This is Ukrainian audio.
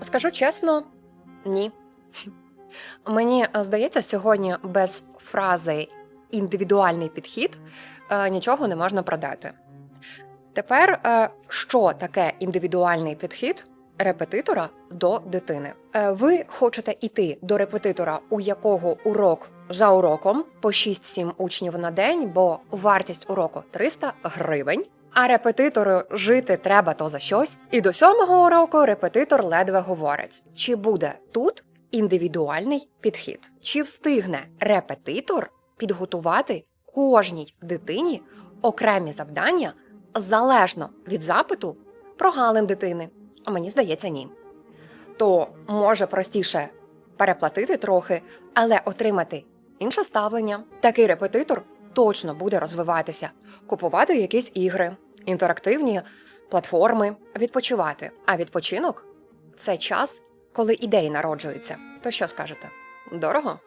Скажу чесно, ні. Мені е, здається, сьогодні без фрази індивідуальний підхід е, нічого не можна продати. Тепер, е, що таке індивідуальний підхід репетитора до дитини? Ви хочете йти до репетитора, у якого урок за уроком по 6-7 учнів на день, бо вартість уроку 300 гривень. А репетитору жити треба то за щось. І до сьомого уроку репетитор ледве говорить, чи буде тут індивідуальний підхід, чи встигне репетитор підготувати кожній дитині окремі завдання залежно від запиту прогалин дитини. А мені здається, ні. То може простіше переплатити трохи, але отримати інше ставлення. Такий репетитор точно буде розвиватися, купувати якісь ігри, інтерактивні платформи, відпочивати. А відпочинок це час, коли ідеї народжуються. То що скажете? Дорого?